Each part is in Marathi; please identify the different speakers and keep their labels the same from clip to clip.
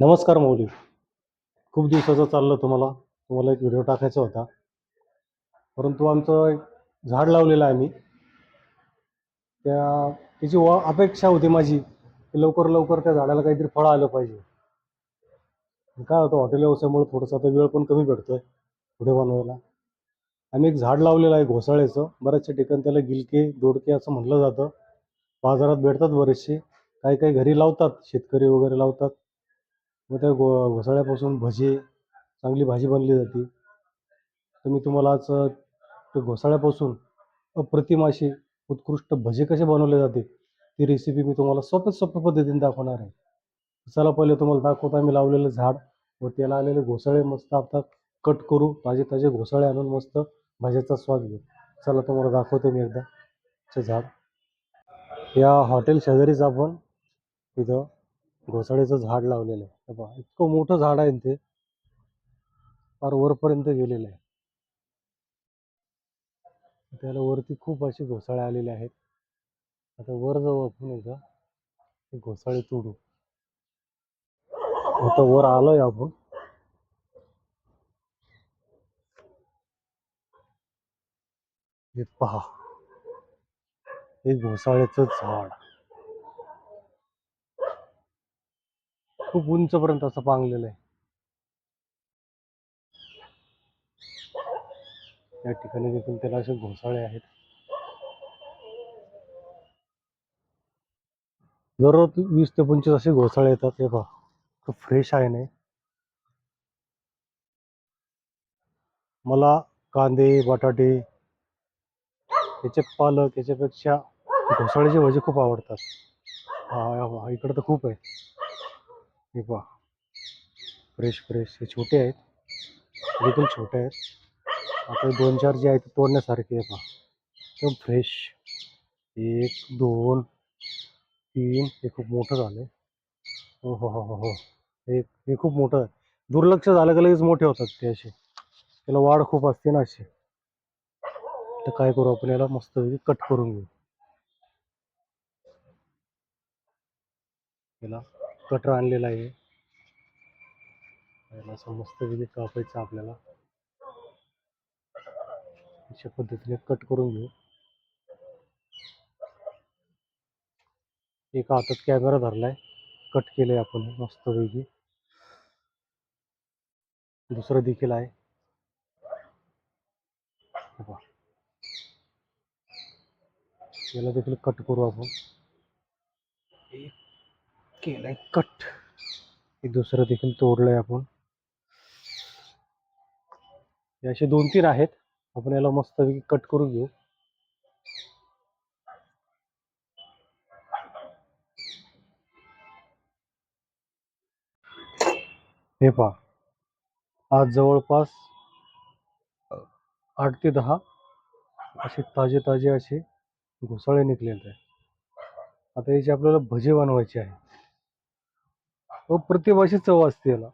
Speaker 1: नमस्कार मौली. खूप दिवसाचं चाललं तुम्हाला. तुम्हाला एक व्हिडिओ टाकायचा होता. परंतु आमचं एक झाड लावलेलं आहे मी त्या त्याची व अपेक्षा होती माझी की लवकर लवकर त्या झाडाला काहीतरी फळं आलं पाहिजे. काय होतं हॉटेल व्यवसायामुळे थोडंसं आता वेळ पण कमी भेटतोय पुढे बनवायला. आम्ही एक झाड लावलेलं आहे घोसाळ्याचं. बऱ्याचशा ठिकाणी त्याला गिलके दोडके असं म्हटलं जातं. बाजारात भेटतात बरेचसे. काही काही घरी लावतात शेतकरी वगैरे लावतात. मग त्या गो घोसाळ्यापासून भजी चांगली भाजी बनली जाते. तर मी तुम्हाला आज त्या घोसाळ्यापासून अप्रतिम अशी उत्कृष्ट भजी कसे बनवले जाते ती रेसिपी मी तुम्हाला सोप्या सोप्या पद्धतीने दाखवणार आहे. चला पहिले तुम्हाला दाखवतो आम्ही लावलेलं झाड व त्याला आलेले घोसाळे मस्त आता कट करू. ताजे ताजे घोसाळे आणून मस्त भाज्याचा स्वाद घेऊ. चला तुम्हाला दाखवतो मी एकदा झाड. या हॉटेल शेजारीच आपण इथं घोसाळ्याचं झाड लावलेलं आहे. पहा इतकं मोठं झाड आहे ते. फार वरपर्यंत गेलेलं आहे. त्याला वरती खूप अशी घोसाळे आलेले आहेत. आता वर जाऊ आपण एकदा. ते घोसाळे तोडू. आता वर आलोय आपण. हे पहा. हे घोसाळ्याचं झाड. खूप उंचपर्यंत असं पांगलेलं आहे. या ठिकाणी देखील त्याला असे घोसाळे आहेत. दररोज वीस ते पंचवीस असे घोसाळे येतात. हे पहा खूप फ्रेश आहे नाही मला कांदे बटाटे याचे पालक याच्यापेक्षा घोसाळ्याचे भजे खूप आवडतात. हा, इकडं तर खूप आहे. हे पहा. फ्रेश फ्रेश हे छोटे आहेत. बिलकुल छोटे आहेत. आता दोन चार जे आहेत ते तोडण्यासारखे आहे पहा. एकदम फ्रेश एक दोन तीन. हे खूप मोठं झालं हो हो हो हो हो. हे हे खूप मोठं आहे. दुर्लक्ष झालं का लगेच मोठे होतात ते असे. त्याला वाढ खूप असते ना अशी. तर काय करू आपण याला मस्त कट करून घेऊ. याला कटर आणलेला आहे. याला असं मस्तपैकी कापायचं आपल्याला. अशा पद्धतीने कट करून घेऊ. एका हातात कॅमेरा धरलाय. कट केलंय आपण मस्तपैकी. दुसरं देखील आहे. याला देखील कट करू आपण. केलंय. कट. हे दुसरं देखील तोडलंय आपण. हे असे दोन तीन आहेत. आपण याला मस्तपैकी कट करून घेऊ. हे पहा. आज जवळपास आठ ते दहा असे ताजे ताजे असे घोसाळे निघलेले आहे आता याची आपल्याला भजे बनवायची आहे. अप्रतिम अशी चव असते याला.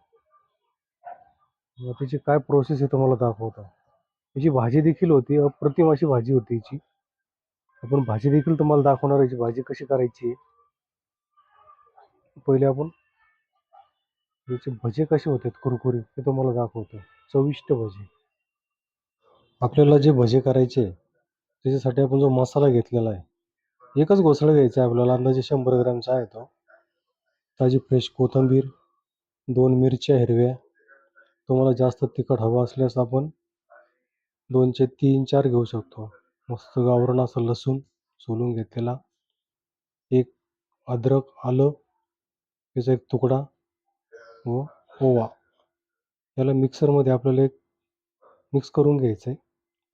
Speaker 1: मग त्याची काय प्रोसेस आहे तुम्हाला दाखवतो. त्याची भाजी देखील होती अप्रतिम अशी भाजी होती याची आपण भाजी देखील तुम्हाला दाखवणार याची भाजी कशी करायची. पहिले आपण याचे भजे कसे होतात कुरकुरी ते तुम्हाला दाखवतो. चविष्ट भजे. आपल्याला जे भजे करायचे त्याच्यासाठी आपण जो मसाला घेतलेला आहे एकच घोसाळा घ्यायचा आहे आपल्याला. अंदाजे शंभर ग्रॅमचा आहे तो. ताजी फ्रेश कोथिंबीर दोन मिरच्या हिरव्या तुम्हाला जास्त तिखट हवं असल्यास आपण दोनचे तीन चार घेऊ शकतो. मस्त गावरान असं लसूण सोलून घेतलेला. एक अद्रक आलं त्याचा एक तुकडा व ओवा. याला मिक्सरमध्ये आपल्याला एक मिक्स करून घ्यायचं आहे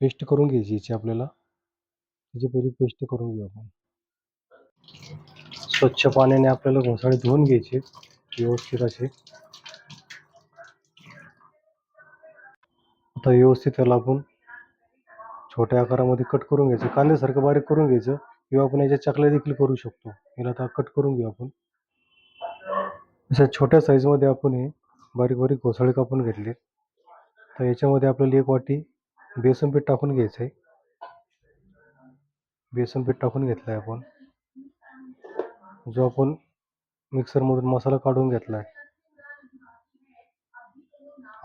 Speaker 1: पेस्ट करून घ्यायची याची आपल्याला. त्याची पहिली पेस्ट करून घेऊ आपण. स्वच्छ पाण्याने आपल्याला घोसाळे धुवून घ्यायचे व्यवस्थित असे. आता व्यवस्थित त्याला आपण छोट्या आकारामध्ये कट करून घ्यायचं. कांद्यासारखं बारीक करून घ्यायचं. किंवा आपण याच्या चकल्या देखील करू शकतो. याला आता कट करून घेऊ आपण. अशा छोट्या साईजमध्ये आपण हे बारीक बारीक घोसाळे कापून घेतले. तर याच्यामध्ये आपल्याला एक वाटी बेसन पीठ टाकून घ्यायचं आहे बेसन पीठ टाकून घेतलं आहे आपण. जो आपण मिक्सरमधून मसाला काढून घेतला आहे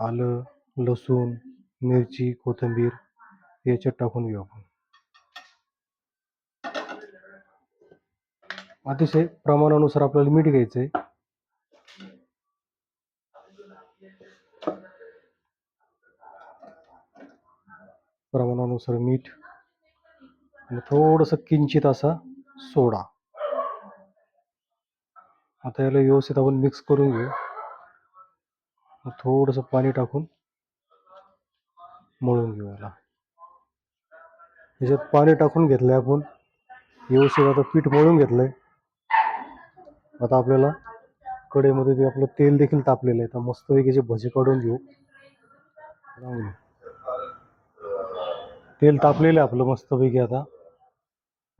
Speaker 1: आलं लसूण मिरची कोथिंबीर याच्यात टाकून घेऊ आपण. अतिशय प्रमाणानुसार आपल्याला मीठ घ्यायचं आहे प्रमाणानुसार मीठ आणि थोडंसं किंचित असा सोडा. आता याला व्यवस्थित आपण मिक्स करून घेऊ. थोडंसं पाणी टाकून मळून घेऊ याला. याच्यात पाणी टाकून घेतलंय आपण. व्यवस्थित आता पीठ मळून घेतलंय. आता आपल्याला कढईमध्ये ते आपलं तेल देखील तापलेलं आहे, तर मस्तपैकी जे भजे काढून घेऊ. तेल तापलेलं आहे आपलं मस्तपैकी आता.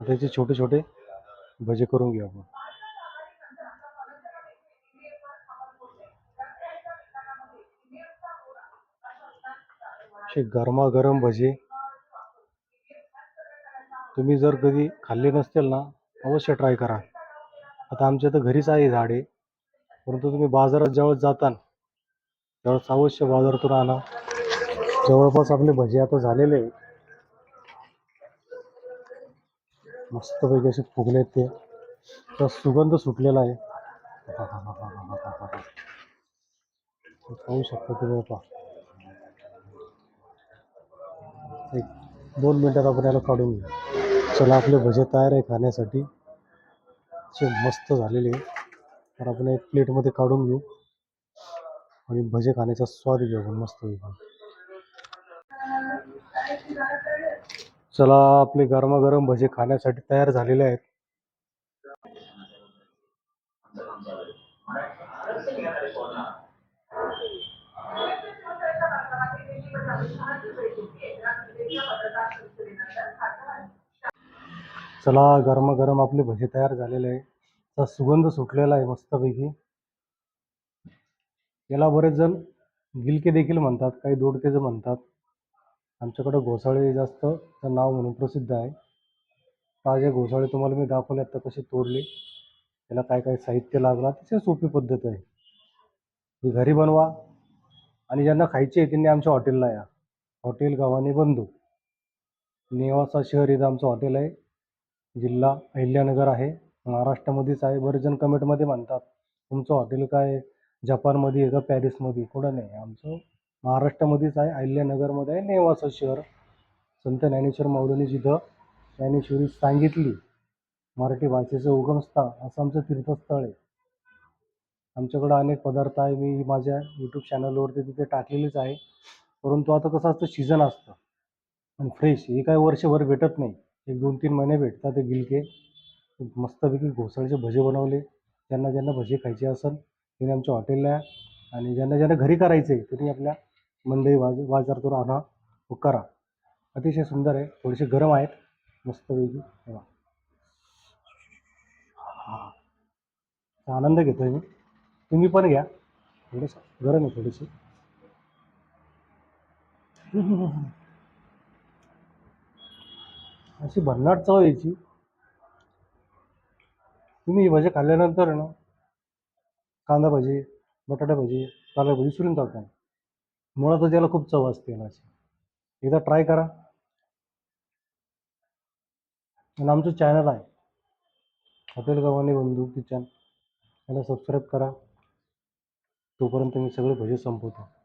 Speaker 1: त्याचे छोटे छोटे भजे करून घेऊ आपण. असे गरमागरम भजे. तुम्ही जर कधी खाल्ले नसतील ना अवश्य ट्राय करा. आता आमच्या तर घरीच आहे झाडे. परंतु तुम्ही बाजारात ज्यावेळेस जाता त्यावेळेस अवश्य बाजारातून आणा. जवळपास आपले भजे आता झालेले आहे मस्तपैकी असे फुगले आहेत ते. तर सुगंध सुटलेला आहे. पाहू शकता तुम्ही आता. एक दोन मिनटात आपण याला काढून घेऊ. चला आपले भजे तयार आहे खाण्यासाठी. असे मस्त झालेले आहे. तर आपण एक प्लेटमध्ये काढून घेऊ. आणि भजे खाण्याचा स्वाद घेऊ आपण मस्त चला आपले गरमागरम भजे खाण्यासाठी तयार झालेले आहेत. चला गरमागरम आपले भजे तयार झालेले आहे. त्याचा सुगंध सुटलेला आहे मस्तपैकी. याला बरेच जण गिलके देखील म्हणतात काही दोडकेज म्हणतात. आमच्याकडं घोसाळे जास्त नाव म्हणून प्रसिद्ध आहे. ताजे घोसाळे तुम्हाला मी दाखवले आता कसे तोडले. त्याला काय काय साहित्य लागलं अतिशय सोपी पद्धत आहे. ही घरी बनवा. आणि ज्यांना खायची आहे त्यांनी आमच्या हॉटेलला या. हॉटेल गावाने बंधू नेवासा शहर इथं आमचं हॉटेल आहे. जिल्हा अहिल्यानगर आहे. महाराष्ट्रामध्येच आहे बरेच जण कमेंटमध्ये म्हणतात तुमचं हॉटेल काय? जपानमध्ये आहे का? पॅरिसमध्ये? कुठं नाही. आमचं महाराष्ट्रामध्येच आहे. अहिल्यानगरमध्ये आहे. नेवासा शहर. संत ज्ञानेश्वर माऊलीने जिथं ज्ञानेश्वरी सांगितली मराठी भाषेचं उगमस्थान असं आमचं तीर्थस्थळ आहे. आमच्याकडं अनेक पदार्थ आहे. मी माझ्या यूट्यूब चॅनलवरती तिथे टाकलेलीच आहे. परंतु आता कसं असतं? सीझन असतं. आणि फ्रेश हे काय वर्षभर भेटत नाही. एक दोन तीन महिने भेटतात ते गिलके. मस्तपैकी घोसाळीचे भजे बनवले. ज्यांना ज्यांना भजे खायचे असेल त्यांनी आमच्या हॉटेलला आणि ज्यांना ज्यांना घरी करायचे आहे त्यांनी आपल्या मंडई बाज बाजारातून आणा व करा. अतिशय सुंदर आहे. थोडेसे गरम आहेत. मस्तपैकी हा. आनंद घेतो आहे मी. तुम्ही पण घ्या. थोडंसं गरम आहे थोडीशी. अशी भन्नाट चव यायची. तुम्ही ही भजी खाल्ल्यानंतर आहे ना कांदा भजी बटाटा भजी पालक सुरून विसरून टाका मुळातच याला खूप चव असते ना अशी. एकदा ट्राय करा. आणि आमचं चॅनल आहे. हॉटेल गव्हाणे बंधू किचन. याला सबस्क्राईब करा. तोपर्यंत मी सगळे भजे संपवतो.